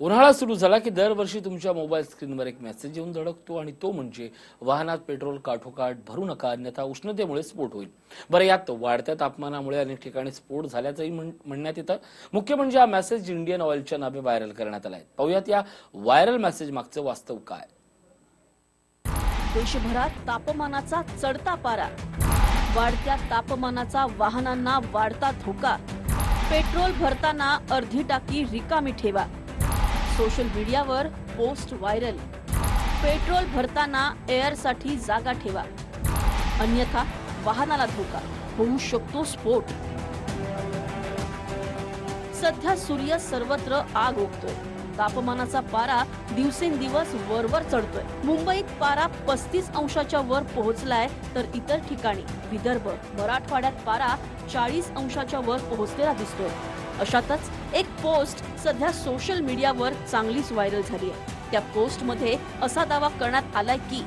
उन्हाळा सुरू झाला की दरवर्षी तुमच्या मोबाईल स्क्रीनवर एक मेसेज येऊन धडकतो आणि तो म्हणजे वाहनात पेट्रोल काठोकाठ भरू नका अन्यथा उष्णतेमुळे स्फोट होईल. बरं यात वाढत्या तापमानामुळे अनेक ठिकाणी स्फोट झाल्याचंही म्हण- म्हणण्यात येतं. मुख्य म्हणजे हा मेसेज इंडियन ऑइलच्या नावे व्हायरल करण्यात आलाय पाहूयात या व्हायरल मेसेज मागचं वास्तव काय? देशभरात तापमानाचा चढता पारा. वाढत्या तापमानाचा वाहनांना वाढता धोका. पेट्रोल भरताना अर्धी टाकी रिकामी ठेवा. सोशल मीडियावर पोस्ट व्हायरल. पेट्रोल भरताना एअरसाठी जागा ठेवा. अन्यथा वाहनाला धोका. होऊ शकतो स्फोट. सध्या सूर्य सर्वत्र आग ओकतोय. तापमानाचा पारा दिवसेंदिवस वरवर चढतोय. मुंबईत पारा पस्तीस अंशाच्या वर पोहोचलाय तर इतर ठिकाणी विदर्भ मराठवाड्यात पारा चाळीस अंशाच्या वर पोहोचलेला दिसतोय. अशातच एक पोस्ट सध्या सोशल मीडियावर चांगलीच व्हायरल झाली आहे. त्या पोस्टमध्ये असा दावा करण्यात आलाय की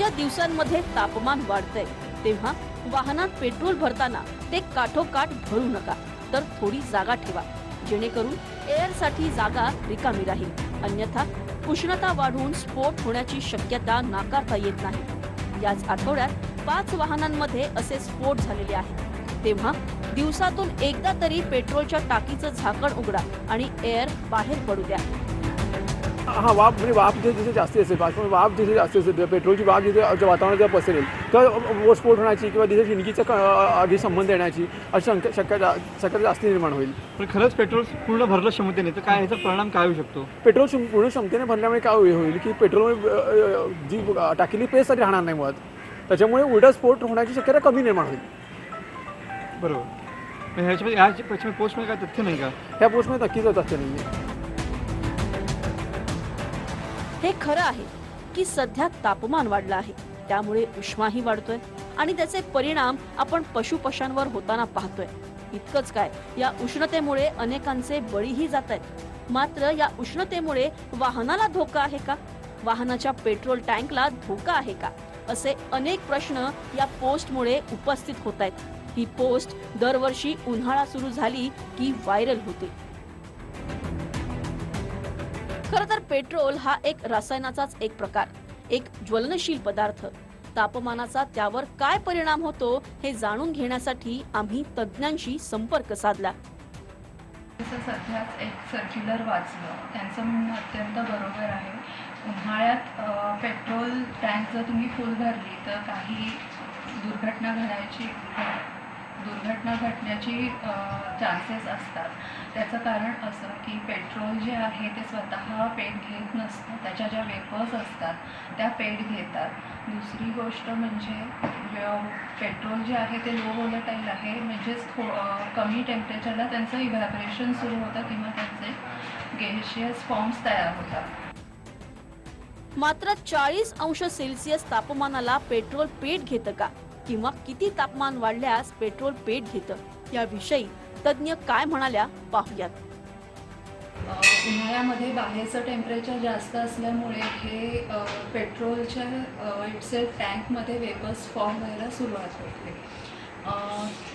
या दिवसांमध्ये तापमान वाढतंय. तेव्हा वाहनात पेट्रोल भरताना ते काठोकाठ भरू नका. तर थोडी जागा ठेवा. जेणेकरून एअरसाठी जागा रिकामी राहील. अन्यथा उष्णता वाढून स्फोट होण्याची शक्यता नाकारता येत नाही. याच आठवड्यात पाच वाहनांमध्ये असे स्फोट झालेले आहेत. तेव्हा दिवसातून एकदा तरी पेट्रोलच्या टाकीचं झाकण उघडा आणि एअर बाहेर पडू द्या. हा वाफ म्हणजे वाफ जिथे जिथे जास्ती असेल बाष्प- वाफ जिथे जास्ती असेल पेट्रोलची वाफ जिथे ज्या वातावरणात जेव्हा पसरेल तेव्हा स्फोट होण्याची किंवा तिथे क- आगी संबंध येण्याची अशी शंक- शक्यता शक्यता जास्ती निर्माण होईल. पण खरंच पेट्रोल पूर्ण भरलं क्षमतेने तर काय ह्याचा परिणाम काय होऊ शकतो? पेट्रोल पूर्ण क्षमतेने भरल्यामुळे काय होईल की पेट्रोल जी टाकीली पेस्ट तरी राहणार नाही मुळात. त्याच्यामुळे उलटा स्फोट होण्याची शक्यता कमी निर्माण होईल. बरोबर. ह्याच्यामध्ये ह्याच्या पोस्टमध्ये काय तथ्य नाही का? ह्या पोस्टमध्ये नक्कीच तथ्य नाही आहे हे खरं आहे की सध्या तापमान वाढलं आहे. त्यामुळे उष्माही वाढतोय आणि त्याचे परिणाम आपण पशुपशांवर होताना पाहतोय. इतकंच काय या उष्णतेमुळे अनेकांचे बळीही जात आहेत मात्र या उष्णतेमुळे वाहनाला धोका आहे का? वाहनाच्या पेट्रोल टँकला धोका आहे का? असे अनेक प्रश्न या पोस्टमुळे उपस्थित होत आहेत ही पोस्ट दरवर्षी उन्हाळा सुरू झाली की व्हायरल होते. खर तर पेट्रोल हा एक रसायनाचाच एक प्रकार एक ज्वलनशील पदार्थ. तापमानाचा त्यावर काय परिणाम होतो हे जाणून घेण्यासाठी आम्ही तज्ज्ञांशी संपर्क साधला. सध्याच एक सर्क्युलर वाचलं त्यांचं म्हणणं अत्यंत बरोबर आहे. उन्हाळ्यात पेट्रोल टँक जर तुम्ही फुल भरली तर काही दुर्घटना घडायची दुर्घटना घटण्याची चान्सेस असतात. त्याचं कारण असं की पेट्रोल जे आहे ते स्वतः पेट घेत नसतं. त्याच्या ज्या वेपर्स असतात त्या पेट घेतात. दुसरी गोष्ट म्हणजे पेट्रोल जे आहे ते लो होलटाईल आहे. म्हणजेच थो कमी टेम्परेचरला त्यांचं इव्हॅपरेशन सुरू होतं किंवा त्यांचे गेशियस फॉर्म्स तयार होतात. मात्र चाळीस अंश सेल्सिअस तापमानाला पेट्रोल पेट घेतं का? किंवा किती तापमान वाढल्यास पेट्रोल पेट घेतं याविषयी तज्ज्ञ काय म्हणाल्या पाहूयात. उन्हाळ्यामध्ये बाहेरचं टेम्परेचर जास्त असल्यामुळे हे पेट्रोलच्या इटसेल्फ टँकमध्ये वेपर्स फॉर्म व्हायला सुरुवात होते.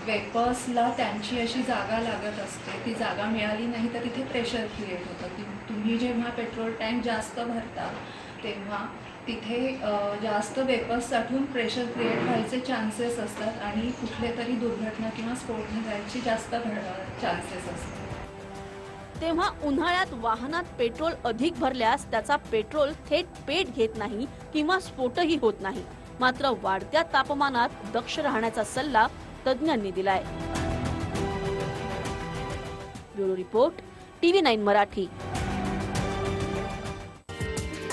वेपर्सला त्यांची अशी जागा लागत असते. ती जागा मिळाली नाही तर तिथे प्रेशर क्रिएट होतं. की तुम्ही जेव्हा पेट्रोल टँक जास्त भरता तेव्हा तिथे जास्त वेपर्स साठून प्रेशर क्रिएट व्हायचे चान्सेस असतात आणि कुठले तरी दुर्घटना किंवा स्फोट निघायची जास्त चान्सेस असतात. तेव्हा उन्हाळ्यात वाहनात पेट्रोल अधिक भरल्यास त्याचा पेट्रोल थेट पेट घेत नाही किंवा स्फोटही होत नाही. मात्र वाढत्या तापमानात दक्ष राहण्याचा सल्ला तज्ज्ञांनी दिलाय. Bureau report TV nine Marathi.